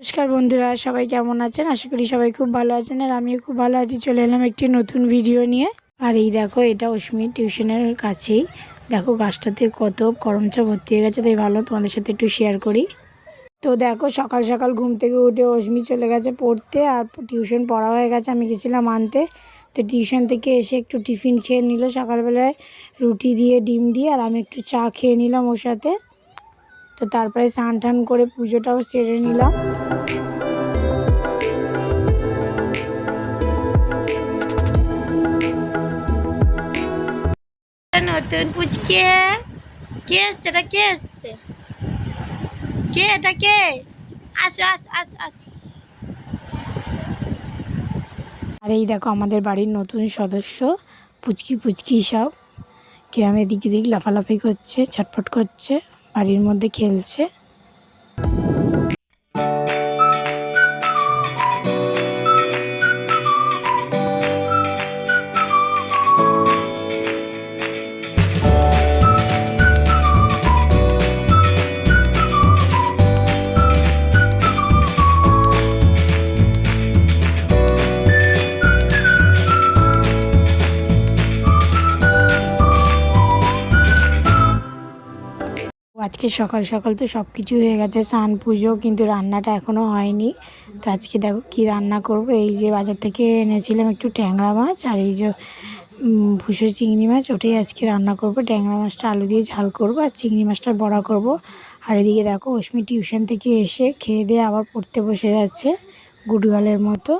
নমস্কার বন্ধুরা, সবাই কেমন আছেন? আশা করি সবাই খুব ভালো আছেন আর আমিও খুব ভালো আছি। চলে এলাম একটি নতুন ভিডিও নিয়ে। আর এই দেখো, এটা অশ্মি টিউশনের কাছেই। দেখো, গাছটাতে কত করমচা ভর্তি হয়ে গেছে, তাই ভালো তোমাদের সাথে একটু শেয়ার করি। তো দেখো, সকাল সকাল ঘুম থেকে উঠে অশ্মি চলে গেছে পড়তে আর টিউশন পড়া হয়ে গেছে, আমি গেছিলাম আনতে। তো টিউশন থেকে এসে একটু টিফিন খেয়ে নিল সকালবেলায়, রুটি দিয়ে, ডিম দিয়ে, আর আমি একটু চা খেয়ে নিলাম ওর সাথে। তো তারপরে স্নান টান করে পুজোটাও সেরে নিলাম। নতুন পুচকে। কে এসছে? এটা কে এসছে? কে? এটা কে? আসো আস আস আস। আর এই দেখো আমাদের বাড়ির নতুন সদস্য পুচকি পুচকি সব। গ্রামে দিকে দিক লাফালাফি করছে ছটফট করছে। বাড়ির মধ্যে খেলছে। আজকে সকাল সকাল তো সব কিছু হয়ে গেছে, স্নান পুজো, কিন্তু রান্নাটা এখনও হয়নি। তো আজকে দেখো কি রান্না করব, এই যে বাজার থেকে এনেছিলাম একটু ট্যাংরা মাছ আর এই যে ভুসো চিংড়ি মাছ, ওটাই আজকে রান্না করব। ট্যাংরা মাছটা আলু দিয়ে ঝাল করব আর চিংড়ি মাছটা বড়া করব। আর এদিকে দেখো অশ্মি টিউশন থেকে এসে খেয়ে দিয়ে আবার পড়তে বসে যাচ্ছে গুডগালের মতো।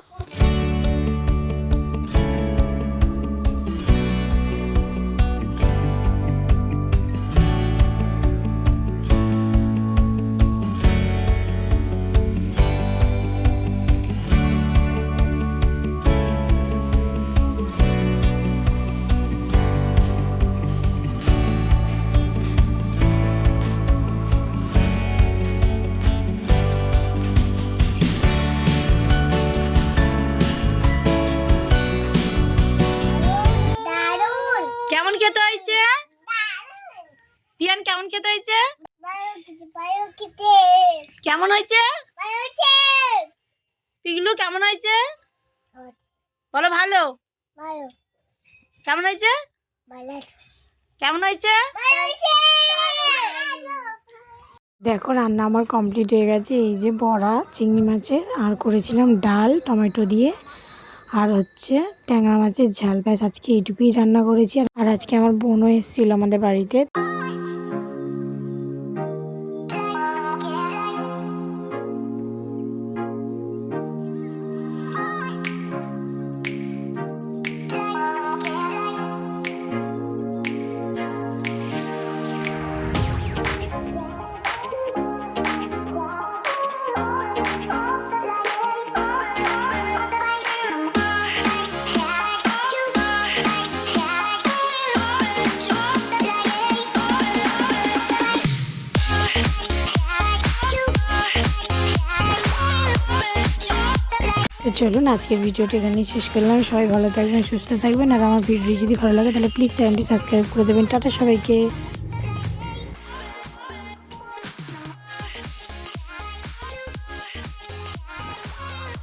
কেমন খেতে হয়েছে? পিয়ান, কেমন খেতে হয়েছে? কেমন হয়েছে? পিগলু, কেমন হয়েছে? বলো ভালো। কেমন হয়েছে? কেমন হয়েছে? দেখো, রান্না আমার কমপ্লিট হয়ে গেছে। এই যে বড়া, চিংড়ি মাছের, আর করেছিলাম ডাল, টমেটো দিয়ে। আর হচ্ছে ট্যাংরা মাছের ঝাল। ব্যাস, আজকে এইটুকুই রান্না করেছি। আর- আর আজকে আমার বোনও এসেছিল আমাদের বাড়িতে। চলুন, আজকের ভিডিওটা এখানে শেষ করলাম। সবাই ভালো থাকবেন, সুস্থ থাকবেন। আর আমার ভিডিও যদি ভালো লাগে, তাহলে প্লিজ চ্যানেলটি সাবস্ক্রাইব করে দেবেন। টাটা সবাইকে।